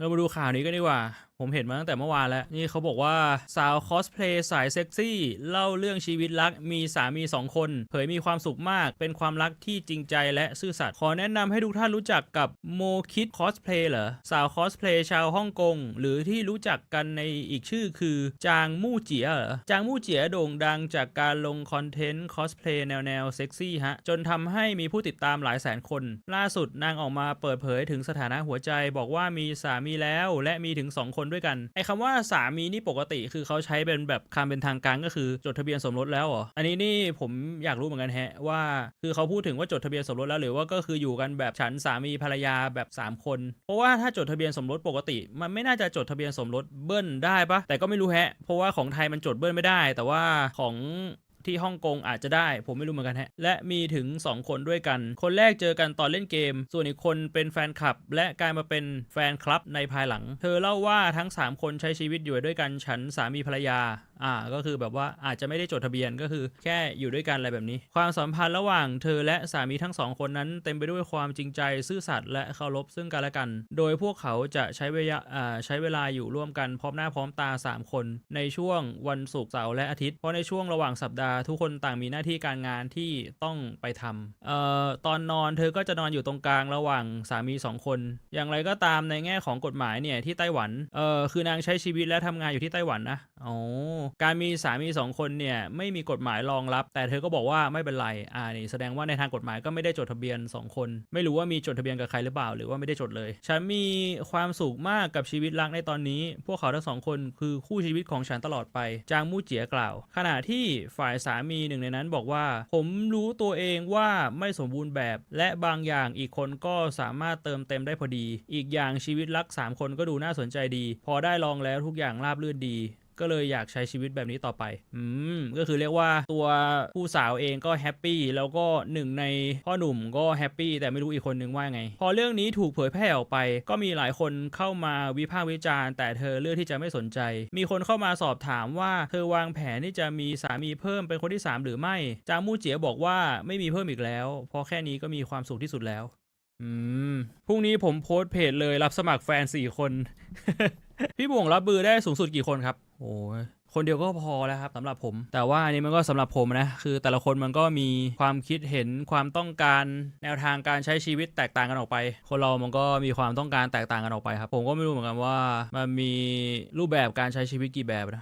เรามาดูข่าวนี้กันดีกว่า ผมเห็นมาตั้งแต่เมื่อวานแล้ว นี่เขาบอกว่าสาวคอสเพลย์สายเซ็กซี่ เล่าเรื่องชีวิตรักมีสามีสองคน เผยมีความสุขมาก เป็นความรักที่จริงใจและซื่อสัตย์ขอแนะนำให้ทุกท่านรู้จักกับโมคิดคอสเพลย์เหรอ สาวคอสเพลย์ชาวฮ่องกง หรือที่รู้จักกันในอีกชื่อคือ จางมู่เจียเหรอ จางมู่เจียโด่งดังจากการลงคอนเทนต์คอสเพลย์แนวแนวเซ็กซี่ฮะจนทำให้มีผู้ติดตามหลายแสนคน ล่าสุดนางออกมาเปิดเผยถึงสถานะหัวใจ บอกว่ามีสามีแล้วและมีถึง 2 คนด้วยกันไอ้คำว่าสามีนี่ปกติคือเขาใช้เป็นแบบคำเป็นทางการก็คือจดทะเบียนสมรสแล้วเหรออันนี้นี่ผมอยากรู้เหมือนกันแฮะว่าคือเขาพูดถึงว่าจดทะเบียนสมรสแล้วหรือว่าก็คืออยู่กันแบบฉันสามีภรรยาแบบ 3 คน เพราะว่าถ้าจดทะเบียนสมรสปกติ มันไม่น่าจะจดทะเบียนสมรสเบิ้ลได้ปะแต่ก็ไม่รู้แฮะ เพราะว่าของไทยมันจดเบิ้ลไม่ได้ แต่ว่าของ ที่ฮ่องกงอาจจะได้ ผมไม่รู้เหมือนกันฮะ และมีถึง 2 คนด้วยกัน คนแรกเจอกันตอนเล่นเกม ส่วนอีกคนเป็นแฟนคลับ และกลายมาเป็นแฟนคลับในภายหลัง เธอเล่าว่าทั้ง 3 คนใช้ชีวิตอยู่ด้วยกันฉันสามีภรรยา อ่า ก็คือแบบว่าอาจจะไม่ได้จดทะเบียนก็คือ แค่อยู่ด้วยกันอะไรแบบนี้ ความสัมพันธ์ระหว่างเธอและสามีทั้งสองคนนั้น เต็มไปด้วยความจริงใจซื่อสัตย์และเคารพซึ่งกันและกัน โดยพวกเขาจะใช้เวลาอ่าใช้เวลาอยู่ร่วมกันพร้อมหน้าพร้อมตา 3 คน ในช่วงวันศุกร์เสาร์และอาทิตย์เพราะในช่วงระหว่างสัปดาห์ทุกคนต่างมีหน้าที่การงานที่ต้องไปทำเอ่อตอนนอนเธอก็จะนอนอยู่ตรงกลางระหว่างสามีสองคน อย่างไรก็ตามในแง่ของกฎหมายเนี่ยที่ไต้หวันเอ่อคือนางใช้ชีวิตและทำงานอยู่ที่ไต้หวันนะอ๋อการมีสามีสองคนเนี่ยไม่มีกฎหมายรองรับ แต่เธอก็บอกว่าไม่เป็นไรอ่านี่แสดงว่าในทางกฎหมายก็ไม่ได้จดทะเบียนสองคน ไม่รู้ว่ามีจดทะเบียนกับใครหรือเปล่าหรือว่าไม่ได้จดเลย ฉันมีความสุขมากกับชีวิตรักในตอนนี้ พวกเขาทั้งสองคนคือคู่ชีวิตของฉันตลอดไปจางมู่เจียกล่าว ขณะที่ฝ่ายสามีหนึ่งในนั้นบอกว่า ผมรู้ตัวเองว่าไม่สมบูรณ์แบบ และบางอย่างอีกคนก็สามารถเติมเต็มได้พอดี อีกอย่างชีวิตรักสามคนก็ดูน่าสนใจดี พอได้ลองแล้วทุกอย่างราบรื่นดี ก็เลยอยากใช้ชีวิตแบบนี้ต่อไป อืม ก็คือเรียกว่าตัวผู้สาวเองก็แฮปปี้ แล้วก็หนึ่งในพ่อหนุ่มก็แฮปปี้ แต่ไม่รู้อีกคนนึงว่าไง พอเรื่องนี้ถูกเผยแพร่ออกไป ก็มีหลายคนเข้ามาวิพากษ์วิจารณ์ แต่เธอเลือกที่จะไม่สนใจ มีคนเข้ามาสอบถามว่า เธอวางแผนที่จะมีสามีเพิ่มเป็นคนที่ 3 หรือไม่ จามูเจียบอกว่าไม่มีเพิ่มอีกแล้วพราะแค่นี้ก็มีความสุขที่สุดแล้ว อืม พรุ่งนี้ผมโพสต์เพจเลยรับสมัครแฟน4คน พี่บ่วงรับมือได้สูงสุดกี่คนครับ โอ้ยคนเดียวก็พอแล้วครับสำหรับผม แต่ว่าอันนี้มันก็สำหรับผมนะ คือแต่ละคนมันก็มีความคิดเห็นความต้องการแนวทางการใช้ชีวิตแตกต่างกันออกไป คนเรามันก็มีความต้องการแตกต่างกันออกไปครับ ผมก็ไม่รู้เหมือนกันว่า มันมีรูปแบบการใช้ชีวิตกี่แบบนะ